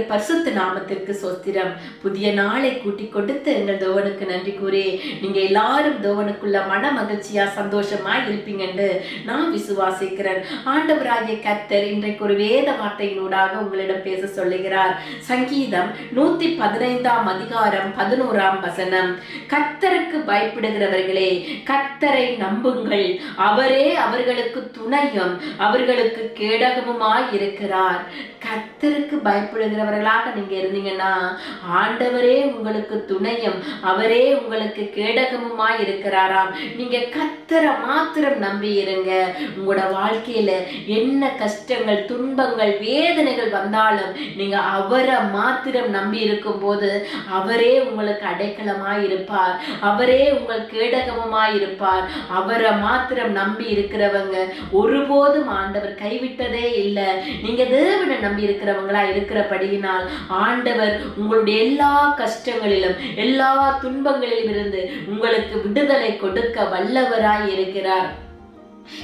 கர்த்தருடைய பரிசுத்த நாமத்திற்கு சோஸ்திரம் புதிய நாளை கூட்டி கொடுத்து எங்கள் தேவனுக்கு நன்றி கூறி நீங்க எல்லாரும் தேவனுக்குள்ள மன மகிழ்ச்சியா சந்தோஷமா இருப்பீங்கன்னு நான் விசுவாசிக்கிறேன். ஆண்டவராகிய கர்த்தர் இன்றைக்கு ஒரு வேத வார்த்தையினூடாக உங்களிடம் பேச சொல்லுகிறார். சங்கீதம் நூத்தி பதினைந்தாம் அதிகாரம் பதினோராம் வசனம். கர்த்தருக்கு பயப்படுகிறவர்களே கர்த்தரை நம்புங்கள். அவரே அவர்களுக்கு துணையும் அவர்களுக்கு கேடகமுமாய் இருக்கிறார். கர்த்தருக்கு பயப்படுகிறவர் பயப்படுகிறவர்களாக நீங்க இருந்தீங்கன்னா ஆண்டவரே உங்களுக்கு துணையும் அவரே உங்களுக்கு கேடகமுமாய் இருக்கிறாராம். நீங்க கர்த்தரை மாத்திரம் நம்பி இருங்க. உங்களோட வாழ்க்கையில என்ன கஷ்டங்கள் துன்பங்கள் வேதனைகள் வந்தாலும் நீங்க அவரை மாத்திரம் நம்பி இருக்கும் போது அவரே உங்களுக்கு அடைக்கலமாய் இருப்பார். அவரே உங்கள் கேடகமுமாய் இருப்பார். அவரை மாத்திரம் நம்பி இருக்கிறவங்க ஒருபோதும் ஆண்டவர் கைவிட்டதே இல்லை. நீங்க தேவனை நம்பி இருக்கிறவங்களா இருக்கிறபடி இருக்கிறபடியினால் ஆண்டவர் உங்களுடைய எல்லா கஷ்டங்களிலும் எல்லா துன்பங்களிலும் இருந்து உங்களுக்கு விடுதலை கொடுக்க வல்லவராய் இருக்கிறார்.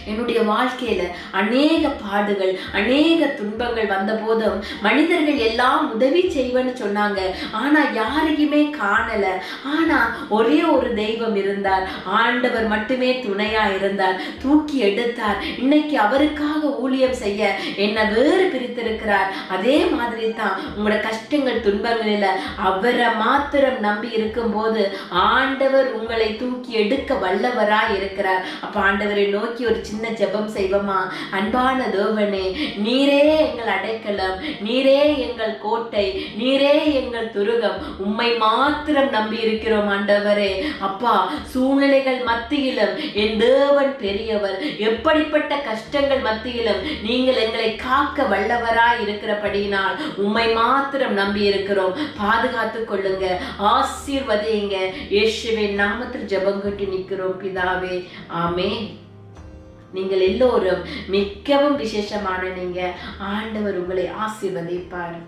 என்னுடைய வாழ்க்கையில அநேக பாடுகள் அநேக துன்பங்கள் வந்த போதும் மனிதர்கள் எல்லாம் உதவி செய்வேன்னு சொன்னாங்க. ஆனா யாரையுமே காணல. ஆனா ஒரே ஒரு தெய்வம் இருந்தார். ஆண்டவர் மட்டுமே துணையா இருந்தார். தூக்கி எடுத்தார். இன்னைக்கு அவருக்காக ஊழியம் செய்ய என்ன வேறு பிரித்திருக்கிறார். அதே மாதிரி தான் உங்களோட கஷ்டங்கள் துன்பங்களில அவரை மாத்திரம் நம்பி இருக்கும்போது ஆண்டவர் உங்களை தூக்கி எடுக்க வல்லவரா இருக்கிறார். அப்போ ஆண்டவரை நோக்கி ஒரு சின்ன ஜெபம் செய்வோமா? அன்பான தேவனே நீரே எங்கள் அடைக்கலம் நீரே எங்கள் கோட்டை நீரே எங்கள் துருகம். உம்மை மாத்திரம் நம்பி இருக்கிறோம் ஆண்டவரே. அப்பா சூழ்நிலைகள் மத்தியிலும் என் தேவன் பெரியவர். எப்படிப்பட்ட கஷ்டங்கள் மத்தியிலும் நீங்கள் எங்களை காக்க வல்லவராய் இருக்கிறபடியினால் உம்மை மாத்திரம் நம்பி இருக்கிறோம் பாதுகாத்து கொள்ளுங்க. ஆசீர்வதிங்க இயேசுவின் நாமத்தில் ஜபம் கட்டி நிற்கிறோம் பிதாவே. ஆமே நீங்கள் எல்லோரும் மிகவும் விசேஷமான நீங்க. ஆண்டவர் உங்களை ஆசீர்வதிப்பார்.